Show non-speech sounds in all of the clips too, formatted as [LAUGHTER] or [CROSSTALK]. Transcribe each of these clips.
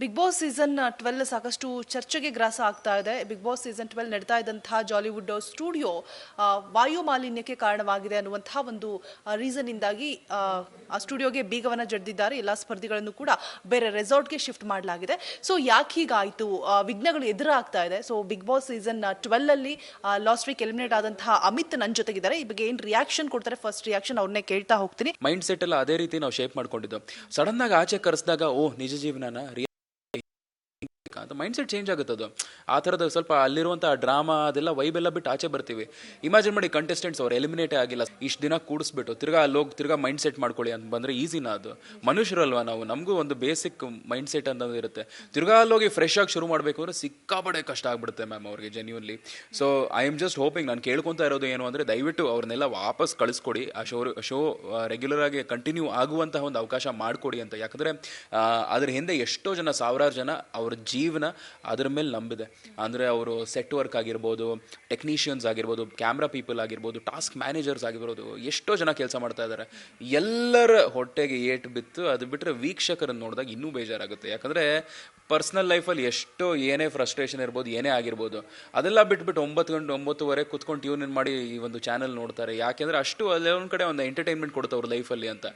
Big boss season twelve ಸಾಕಷ್ಟು ಚರ್ಚೆಗೆ ಗ್ರಾಸ ಆಗ್ತಾ ಇದೆ. ಬಿಗ್ ಬಾಸ್ ಸೀಸನ್ ಟ್ವೆಲ್ ನಡೀತಾ ಇದ್ದಂತಹ ಜಾಲಿವುಡ್ ಸ್ಟುಡಿಯೋ ವಾಯು ಮಾಲಿನ್ಯಕ್ಕೆ ಕಾರಣವಾಗಿದೆ ಅನ್ನುವಂತಹ ಒಂದು ರೀಸನ್ ಇಂದಾಗಿ ಆ, ಆ ಸ್ಟುಡಿಯೋಗೆ ಬೀಗವನ್ನ ಜಡ್ದಿದ್ದಾರೆ. ಎಲ್ಲ ಸ್ಪರ್ಧಿಗಳನ್ನು ಕೂಡ ಬೇರೆ ರೆಸಾರ್ಟ್ಗೆ ಶಿಫ್ಟ್ ಮಾಡಲಾಗಿದೆ. ಸೊ ಯಾಕೆ ಹೀಗಾಯಿತು? ವಿಘ್ನಗಳು ಎದುರಾಗ್ತಾ ಇದೆ. So big boss season twelve ಅಲ್ಲಿ ಲಾಸ್ಟ್ ವೀಕ್ ಎಲಿಮಿನೇಟ್ ಆದಂತಹ ಅಮಿತ್ ನನ್ನ ಜೊತೆಗಿದ್ದಾರೆ. ಈ ಬಗ್ಗೆ ಏನ್ ರಿಯಾಕ್ಷನ್ ಕೊಡ್ತಾರೆ? ಫಸ್ಟ್ ರಿಯಾಕ್ಷನ್ ಅವ್ರನ್ನೇ ಕೇಳ್ತಾ ಹೋಗ್ತೀನಿ. ಮೈಂಡ್ ಸೆಟ್ ಎಲ್ಲ ಅದೇ ರೀತಿ ನಾವು ಶೇಪ್ ಮಾಡ್ಕೊಂಡಿದ್ದು. ಸಡನ್ ಆಗಿ ಆಚೆ ಕರೆಸಿದಾಗ ಓ ನಿಜ ಜೀವನನ ಅಂತ ಮೈಂಡ್ ಸೆಟ್ ಚೇಂಜ್ ಆಗುತ್ತೆ ಅದು. ಆ ಥರದ ಸ್ವಲ್ಪ ಅಲ್ಲಿರುವಂಥ ಡ್ರಾಮಾ ಅದೆಲ್ಲ ವೈಬ್ ಎಲ್ಲ ಬಿಟ್ಟು ಆಚೆ ಬರ್ತೀವಿ. ಇಮ್ಯಾಜಿನ್ ಮಾಡಿ ಕಂಟೆಸ್ಟೆಂಟ್ಸ್ ಅವ್ರು ಎಲಿಮಿನೇಟೇ ಆಗಿಲ್ಲ. ಇಷ್ಟು ದಿನ ಕೂಡಿಸ್ಬಿಟ್ಟು ತಿರ್ಗಾ ಅಲ್ಲಿ ಹೋಗಿ ತಿರ್ಗಾ ಮೈಂಡ್ ಸೆಟ್ ಮಾಡ್ಕೊಳ್ಳಿ ಅಂತ ಬಂದರೆ ಈಸಿನ ಅದು. ಮನುಷ್ಯರಲ್ವಾ ನಾವು? ನಮಗೂ ಒಂದು ಬೇಸಿಕ್ ಮೈಂಡ್ ಸೆಟ್ ಅನ್ನೋದು ಇರುತ್ತೆ. ತಿರ್ಗಾ ಅಲ್ಲೋಗಿ ಫ್ರೆಶ್ ಆಗಿ ಶುರು ಮಾಡಬೇಕು ಅಂದ್ರೆ ಸಿಕ್ಕಾಪಡೆ ಕಷ್ಟ ಆಗ್ಬಿಡುತ್ತೆ ಮ್ಯಾಮ್ ಅವ್ರಿಗೆ genuinely so I am just hoping ನಾನು ಕೇಳ್ಕೊತಾ ಇರೋದು ಏನು ಅಂದರೆ ದಯವಿಟ್ಟು ಅವ್ರನ್ನೆಲ್ಲ ವಾಪಸ್ ಕಳಿಸ್ಕೊಡಿ. ಆ ಶೋ ಶೋ ರೆಗ್ಯುಲರ್ ಆಗಿ ಕಂಟಿನ್ಯೂ ಆಗುವಂತಹ ಒಂದು ಅವಕಾಶ ಮಾಡಿಕೊಡಿ ಅಂತ. ಯಾಕಂದರೆ ಅದ್ರ ಹಿಂದೆ ಎಷ್ಟೋ ಜನ, ಸಾವಿರಾರು ಜನ ಅವ್ರ ಜೀವನ ಅದ್ರ ಮೇಲೆ ನಂಬಿದೆ. ಅಂದರೆ ಅವರು ಸೆಟ್ ವರ್ಕ್ ಆಗಿರ್ಬೋದು ಟೆಕ್ನಿಷಿಯನ್ಸ್ ಆಗಿರ್ಬೋದು ಕ್ಯಾಮ್ರಾ ಪೀಪಲ್ ಆಗಿರ್ಬೋದು ಟಾಸ್ಕ್ ಮ್ಯಾನೇಜರ್ಸ್ ಆಗಿರ್ಬೋದು, ಎಷ್ಟೋ ಜನ ಕೆಲಸ ಮಾಡ್ತಾ ಇದ್ದಾರೆ ಎಲ್ಲರ ಹೊಟ್ಟೆಗೆ ಏಟು ಬಿತ್ತು, ಅದು ಬಿಟ್ಟರೆ ವೀಕ್ಷಕರನ್ನು ನೋಡಿದಾಗ ಇನ್ನೂ ಬೇಜಾರಾಗುತ್ತೆ. ಯಾಕಂದರೆ ಪರ್ಸ್ನಲ್ ಲೈಫಲ್ಲಿ ಎಷ್ಟೋ ಏನೇ ಫ್ರಸ್ಟ್ರೇಷನ್ ಇರ್ಬೋದು, ಏನೇ ಆಗಿರ್ಬೋದು, ಅದೆಲ್ಲ ಬಿಟ್ಬಿಟ್ಟು ಒಂಬತ್ತು ಗಂಟೆ, ಒಂಬತ್ತುವರೆ ಕುತ್ಕೊಂಡು ಟ್ಯೂನ್ ಇನ್ ಮಾಡಿ ಈ ಒಂದು ಚಾನಲ್ ನೋಡ್ತಾರೆ. ಯಾಕೆಂದರೆ ಅಷ್ಟು ಅಲ್ಲೇ ಒಂದು ಕಡೆ ಒಂದು ಎಂಟರ್ಟೈನ್ಮೆಂಟ್ ಕೊಡುತ್ತೆ ಅವ್ರ ಲೈಫಲ್ಲಿ ಅಂತ.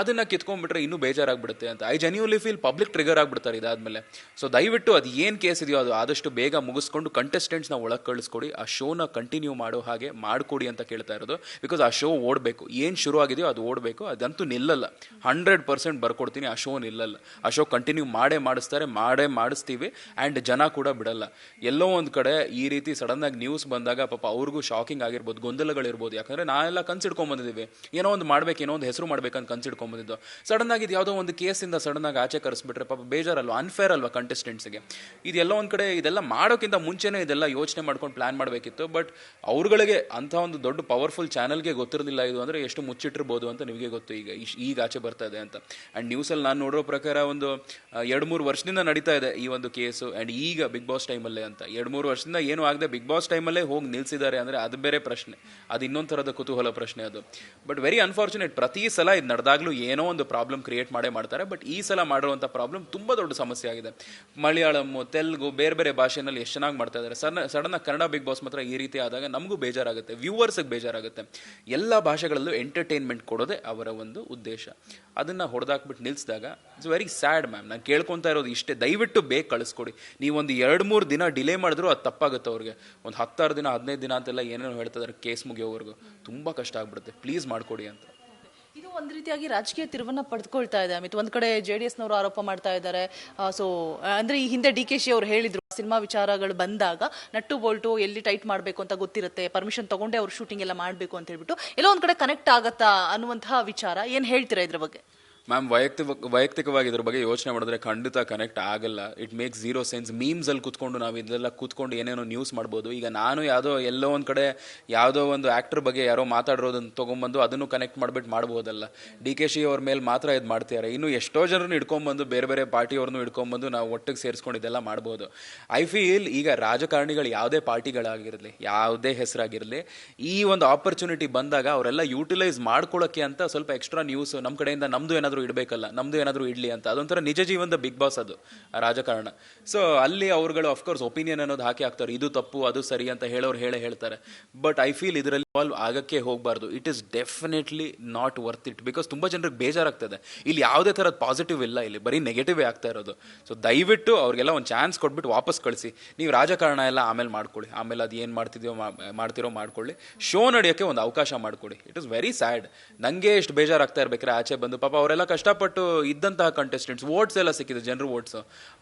ಅದನ್ನ ಕಿತ್ಕೊಂಡ್ಬಿಟ್ರೆ ಇನ್ನೂ ಬೇಜಾರಾಗ್ಬಿಡುತ್ತೆ ಅಂತ. I genuinely feel public trigger ಆಗಿಬಿಡ್ತಾರೆ ಇದಾದಮೇಲೆ. ಸೊ ದಯವಿಟ್ಟು ಅದು ಏನು ಕೇಸ್ ಇದೆಯೋ ಅದು ಆದಷ್ಟು ಬೇಗ ಮುಗಿಸ್ಕೊಂಡು ಕಂಟೆಸ್ಟೆಂಟ್ಸ್ನ ಒಳಗೆ ಕಳಿಸ್ಕೊಡಿ, ಆ ಶೋನ ಕಂಟಿನ್ಯೂ ಮಾಡೋ ಹಾಗೆ ಮಾಡಿಕೊಡಿ ಅಂತ ಕೇಳ್ತಾ ಇರೋದು. ಬಿಕಾಸ್ ಆ ಶೋ ಓಡಬೇಕು. ಏನು ಶುರು ಆಗಿದೆಯೋ ಅದು ಓಡಬೇಕು. ಅದಂತೂ ನಿಲ್ಲಲ್ಲ. ಹಂಡ್ರೆಡ್ ಪರ್ಸೆಂಟ್ ಬರ್ಕೊಡ್ತೀನಿ, ಆ ಶೋ ನಿಲ್ಲಲ್ಲ. ಆ ಶೋ ಕಂಟಿನ್ಯೂ ಮಾಡೇ ಮಾಡಿಸ್ತಾರೆ, ಮಾಡೇ ಮಾಡಿಸ್ತೀವಿ ಆ್ಯಂಡ್ ಜನ ಕೂಡ ಬಿಡಲ್ಲ. ಎಲ್ಲೋ ಒಂದು ಕಡೆ ಈ ರೀತಿ ಸಡನ್ ಆಗಿ ನ್ಯೂಸ್ ಬಂದಾಗ ಪಾಪ ಅವ್ರಿಗೂ ಶಾಕಿಂಗ್ ಆಗಿರ್ಬೋದು, ಗೊಂದಲಗಳಿರ್ಬೋದು. ಯಾಕಂದ್ರೆ ನಾವೆಲ್ಲ ಕನ್ಸಿಡ್ಕೊಂಬಂದಿದ್ದೀವಿ ಏನೋ ಒಂದು ಮಾಡ್ಬೇಕು, ಏನೋ ಒಂದು ಹೆಸರು ಮಾಡ್ಬೇಕಂತ ಕನ್ಸಿಡ್ಕೊಂಬಂದಿದ್ದು. ಸಡನ್ನಾಗಿ ಇದು ಯಾವುದೋ ಒಂದು ಕೇಸಿಂದ ಸಡನ್ ಆಗಿ ಆಚೆ ಕರೆಸ್ಬಿಟ್ರೆ ಪಾಪ ಬೇಜಾರಲ್ವಾ ಅನ್ಫೇರ್ ಅಲ್ವಾ ಕಂಟೆಸ್ಟೆಂಟ್ಸ್ಗೆ ಇದೆಲ್ಲ ಒಂದು ಕಡೆ ಇದೆಲ್ಲ ಮಾಡೋಕ್ಕಿಂತ ಮುಂಚೆನೇ ಇದೆಲ್ಲ ಯೋಚನೆ ಮಾಡ್ಕೊಂಡು ಪ್ಲಾನ್ ಮಾಡಬೇಕಿತ್ತು. ಬಟ್ ಅವ್ರುಗಳಿಗೆ ಅಂಥ ಒಂದು ದೊಡ್ಡ ಪವರ್ಫುಲ್ ಚಾನಲ್ಗೆ ಗೊತ್ತಿರಲಿಲ್ಲ ಇದು ಅಂದರೆ ಎಷ್ಟು ಮುಚ್ಚಿಟ್ಟಿರ್ಬೋದು ಅಂತ ನಿಮಗೆ ಗೊತ್ತು. ಈಗ ಈಗ ಆಚೆ ಬರ್ತಾ ಇದೆ ಅಂತ. ಆ್ಯಂಡ್ ನ್ಯೂಸಲ್ಲಿ ನಾನು ನೋಡಿರೋ ಪ್ರಕಾರ ಒಂದು ಎರಡು ಮೂರು ವರ್ಷದಿಂದ ನಡೀತಾ ಇದೆ ಈ ಒಂದು ಕೇಸು ಆ್ಯಂಡ್ ಈಗ ಬಿಗ್ ಬಾಸ್ ಟೈಮಲ್ಲೇ ಅಂತ. ಎರಡು ಮೂರು ವರ್ಷದಿಂದ ಏನು ಆಗದೆ ಬಿಗ್ ಬಾಸ್ ಟೈಮಲ್ಲೇ ಹೋಗಿ ನಿಲ್ಸಿದ್ದಾರೆ ಅಂದರೆ ಅದು ಬೇರೆ ಪ್ರಶ್ನೆ. ಅದು ಇನ್ನೊಂದು ಥರದ ಕುತೂಹಲ ಪ್ರಶ್ನೆ ಅದು. ಬಟ್ ವೆರಿ ಅನ್ಫಾರ್ಚುನೇಟ್ ಪ್ರತಿ ಸಲ ಇದು ನಡೆದಾಗಲೂ ಏನೋ ಒಂದು ಪ್ರಾಬ್ಲಮ್ ಕ್ರಿಯೇಟ್ ಮಾಡೇ ಮಾಡ್ತಾರೆ. ಬಟ್ ಈ ಸಲ ಮಾಡಿರುವಂಥ ಪ್ರಾಬ್ಲಮ್ ತುಂಬ ದೊಡ್ಡ ಸಮಸ್ಯೆ ಆಗಿದೆ. ಮಲಯಾಳಮ್ಮು ತೆಲುಗು ಬೇರೆ ಬೇರೆ ಭಾಷೆನಲ್ಲಿ ಎಷ್ಟು ಚೆನ್ನಾಗಿ ಮಾಡ್ತಾ ಇದ್ದಾರೆ. ಸಣ್ಣ ಸಡನ್ ಕನ್ನಡ ಬಿಗ್ ಬಾಸ್ ಮಾತ್ರ ಈ ರೀತಿ ಆದಾಗ ನಮಗೂ ಬೇಜಾರಾಗುತ್ತೆ. ವ್ಯೂವರ್ಸ್ಗೆ ಬೇಜಾರಾಗುತ್ತೆ. ಎಲ್ಲ ಭಾಷೆಗಳಲ್ಲೂ ಎಂಟರ್ಟೈನ್ಮೆಂಟ್ ಕೊಡೋದೇ ಅವರ ಒಂದು ಉದ್ದೇಶ. ಅದನ್ನು ಹೊಡೆದಾಕ್ಬಿಟ್ಟು ನಿಲ್ಲಿಸಿದಾಗ ಇಟ್ಸ್ ವೆರಿ ಸ್ಯಾಡ್ ಮ್ಯಾಮ್ ನಾನು ಕೇಳ್ಕೊತಾ ಇರೋದು ಇಷ್ಟೇ. ದಯವಿಟ್ಟು ಬೇಗ ಕಳಿಸ್ಕೊಡಿ. ನೀವು ಒಂದು ಎರಡು, ಮೂರು ದಿನ ಡಿಲೇ ಮಾಡಿದ್ರು ಅದು ತಪ್ಪಾಗುತ್ತೆ ಅವ್ರಿಗೆ. ಒಂದು ಹತ್ತಾರು ದಿನ, ಹದಿನೈದು ದಿನ ಅಂತೆಲ್ಲ ಏನೇನೋ ಹೇಳ್ತಾ ಇದ್ದಾರೆ ಕೇಸ್ ಮುಗಿಯೋವರೆಗೂ. ತುಂಬ ಕಷ್ಟ ಆಗ್ಬಿಡುತ್ತೆ. ಪ್ಲೀಸ್ ಮಾಡಿಕೊಡಿ ಅಂತ. ಒಂದ್ ರೀತಿಯಾಗಿ ರಾಜಕೀಯ ತಿರುವನ್ನ ಪಡೆದುಕೊಳ್ತಾ ಇದೆ ಅಮಿತ್. ಒಂದ್ ಕಡೆ ಜೆ ಡಿ ಎಸ್ನವರು ಆರೋಪ ಮಾಡ್ತಾ ಇದ್ದಾರೆ. ಸೊ ಅಂದ್ರೆ ಈ ಹಿಂದೆ ಡಿ ಕೆ ಶಿ ಅವರು ಹೇಳಿದ್ರು ಸಿನಿಮಾ ವಿಚಾರಗಳು ಬಂದಾಗ ನಟ್ಟು ಬೋಲ್ಟು ಎಲ್ಲಿ ಟೈಟ್ ಮಾಡಬೇಕು ಅಂತ ಗೊತ್ತಿರುತ್ತೆ, ಪರ್ಮಿಷನ್ ತಗೊಂಡೆ ಅವ್ರು ಶೂಟಿಂಗ್ ಎಲ್ಲ ಮಾಡಬೇಕು ಅಂತ ಹೇಳ್ಬಿಟ್ಟು, ಎಲ್ಲೋ ಒಂದ್ ಕಡೆ ಕನೆಕ್ಟ್ ಆಗತ್ತಾ ಅನ್ನುವಂತಹ ವಿಚಾರ ಏನ್ ಹೇಳ್ತೀರಾ ಇದ್ರ ಬಗ್ಗೆ? ಮ್ಯಾಮ್ ವೈಯಕ್ತಿಕ, ವೈಯಕ್ತಿಕವಾಗಿ ಇದ್ರ ಬಗ್ಗೆ ಯೋಚನೆ ಮಾಡಿದ್ರೆ ಖಂಡಿತ ಕನೆಕ್ಟ್ ಆಗಲ್ಲ. It makes zero sense memes ಅಲ್ಲಿ ಕೂತ್ಕೊಂಡು ನಾವು ಇದೆಲ್ಲ ಕೂತ್ಕೊಂಡು ಏನೇನೋ ನ್ಯೂಸ್ ಮಾಡ್ಬೋದು. ಈಗ ನಾನು ಯಾವುದೋ ಎಲ್ಲೋ ಒಂದು ಕಡೆ ಯಾವುದೋ ಒಂದು ಆಕ್ಟರ್ ಬಗ್ಗೆ ಯಾರೋ ಮಾತಾಡಿರೋದನ್ನು ತೊಗೊಂಬಂದು ಅದನ್ನು ಕನೆಕ್ಟ್ ಮಾಡ್ಬಿಟ್ಟು ಮಾಡ್ಬೋದಲ್ಲ. ಡಿ ಕೆ ಶಿ ಅವ್ರ ಮೇಲೆ ಮಾತ್ರ ಇದು ಮಾಡ್ತಿದ್ದಾರೆ ಇನ್ನು ಎಷ್ಟೋ ಜನರನ್ನು ಇಟ್ಕೊಂಬಂದು ಬೇರೆ ಬೇರೆ ಪಾರ್ಟಿಯವ್ರನ್ನೂ ಇಟ್ಕೊಂಬಂದು ನಾವು ಒಟ್ಟಿಗೆ ಸೇರಿಸ್ಕೊಂಡು ಇದೆಲ್ಲ ಮಾಡ್ಬೋದು. ಐ ಫೀಲ್ ಈಗ ರಾಜಕಾರಣಿಗಳು ಯಾವುದೇ ಪಾರ್ಟಿಗಳಾಗಿರಲಿ, ಯಾವುದೇ ಹೆಸರಾಗಿರಲಿ, ಈ ಒಂದು ಆಪರ್ಚುನಿಟಿ ಬಂದಾಗ ಅವರೆಲ್ಲ ಯೂಟಿಲೈಸ್ ಮಾಡ್ಕೊಳ್ಳೋಕ್ಕೆ ಅಂತ ಸ್ವಲ್ಪ ಎಕ್ಸ್ಟ್ರಾ ನ್ಯೂಸ್ ನಮ್ಮ ಕಡೆಯಿಂದ ನಮ್ಮದು ಏನಾದರೂ ಇಡಬೇಕಲ್ಲ, ನಮ್ದು ಏನಾದರೂ ಇಡ್ಲಿ ಅಂತ. ಅದೊಂಥರ ನಿಜ ಜೀವನದ ಬಿಗ್ ಬಾಸ್ ಅದು ರಾಜಕಾರಣ. ಸೊ ಅಲ್ಲಿ ಅವರುಗಳು ಅಫ್ಕೋರ್ಸ್ ಒಪಿನಿಯನ್ ಅನ್ನೋದು ಹಾಕಿ ಹಾಕ್ತಾರೆ. ಇದು ತಪ್ಪು, ಅದು ಸರಿ ಅಂತ ಹೇಳೋರು ಹೇಳೇ ಹೇಳ್ತಾರೆ. ಬಟ್ ಐ ಫೀಲ್ ಇದರಲ್ಲಿ ಇನ್ವಾಲ್ವ್ ಆಗಕ್ಕೆ ಹೋಗಬಾರ್ದು. It is definitely not worth it because ತುಂಬ ಜನರಿಗೆ ಬೇಜಾರಾಗ್ತದೆ. ಇಲ್ಲಿ ಯಾವುದೇ ಥರದ ಪಾಸಿಟಿವ್ ಇಲ್ಲ ಇಲ್ಲಿ. ಬರೀ ನೆಗೆಟಿವ್ ಆಗ್ತಾ ಇರೋದು. ಸೊ ದಯವಿಟ್ಟು ಅವ್ರಿಗೆಲ್ಲ ಒಂದು ಚಾನ್ಸ್ ಕೊಟ್ಬಿಟ್ಟು ವಾಪಸ್ ಕಳಿಸಿ. ನೀವು ರಾಜಕಾರಣ ಎಲ್ಲ ಆಮೇಲೆ ಮಾಡ್ಕೊಳ್ಳಿ. ಆಮೇಲೆ ಅದು ಏನು ಮಾಡ್ತಿದ್ಯೋ ಮಾಡ್ತಿರೋ ಮಾಡ್ಕೊಳ್ಳಿ. ಶೋ ನಡೆಯೋಕ್ಕೆ ಒಂದು ಅವಕಾಶ ಮಾಡಿಕೊಡಿ. ಇಟ್ ಇಸ್ ವೆರಿ ಸ್ಯಾಡ್ ನನಗೆ ಎಷ್ಟು ಬೇಜಾರಾಗ್ತಾ ಇರ್ಬೇಕಾದ್ರೆ ಆಚೆ ಬಂದು ಪಾಪ ಅವರೆಲ್ಲ ಕಷ್ಟಪಟ್ಟು ಇದ್ದಂತಹ ಕಂಟೆಸ್ಟೆಂಟ್ಸ್ ವೋಟ್ಸ್ ಎಲ್ಲ ಸಿಕ್ಕಿದೆ. ಜನರು ವೋಟ್ಸ್